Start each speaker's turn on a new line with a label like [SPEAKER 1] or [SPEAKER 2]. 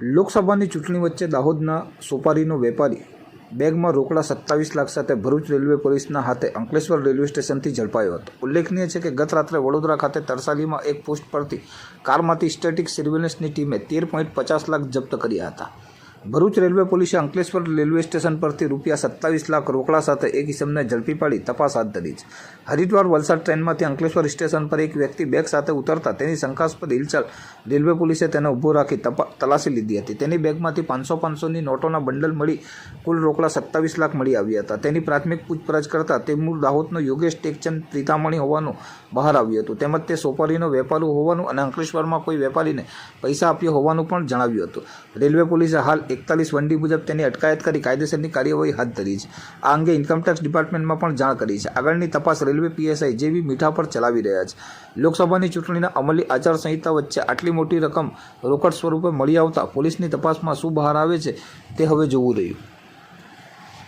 [SPEAKER 1] લોકસભાની ચૂંટણી વચ્ચે દાહોદના સોપારીનો વેપારી બેગમાં રોકડા સત્તાવીસ લાખ સાથે ભરૂચ રેલવે પોલીસના હાથે અંકલેશ્વર રેલવે સ્ટેશનથી ઝડપાયો હતો. ઉલ્લેખનીય છે કે ગત રાત્રે વડોદરા ખાતે તરસાલીમાં એક પોસ્ટ પરથી કારમાંથી સ્ટેટિક સર્વેલન્સની ટીમે તેર પોઈન્ટ પચાસ લાખ જપ્ત કર્યા હતા. ભરૂચ રેલવે પોલીસે અંકલેશ્વર રેલવે સ્ટેશન પરથી રૂપિયા સત્તાવીસ લાખ રોકડા સાથે એક ઇસમને ઝડપી પાડી તપાસ હાથ ધરી છે. હરિદ્વાર વલસાડ ટ્રેનમાંથી અંકલેશ્વર સ્ટેશન પર એક વ્યક્તિ બેગ સાથે ઉતરતા તેની શંકાસ્પદ હિલચાલ રેલવે પોલીસે તેને ઊભો રાખી તપા, તલાશી લીધી હતી. તેની બેગમાંથી પાંચસો પાંચસોની નોટોના બંડલ મળી કુલ રોકડા સત્તાવીસ લાખ મળી આવ્યા હતા. તેની પ્રાથમિક પૂછપરછ કરતાં તે મૂળ દાહોદનો યોગેશ ટેકચંદ પ્રીતામણી હોવાનું બહાર આવ્યું હતું. તેમજ તે સોપારીનો વેપારી હોવાનું અને અંકલેશ્વરમાં કોઈ વેપારીને પૈસા આપ્યો હોવાનું પણ જણાવ્યું હતું. રેલવે પોલીસે હાલ એકતાલીસ વંડી મુજબ તેની અટકાયત કરી કાયદેસરની કાર્યવાહી હાથ ધરી છે. આ અંગે ઇન્કમટેક્સ ડિપાર્ટમેન્ટમાં પણ જાણ કરી છે. આગળની તપાસ રેલવે પીએસઆઈ જેવી મીઠા પર ચલાવી રહ્યા છે. લોકસભાની ચૂંટણીના અમલી આચારસંહિતા વચ્ચે આટલી મોટી રકમ રોકડ સ્વરૂપે મળી આવતા પોલીસની તપાસમાં શું બહાર આવે છે તે હવે જોવું રહ્યું.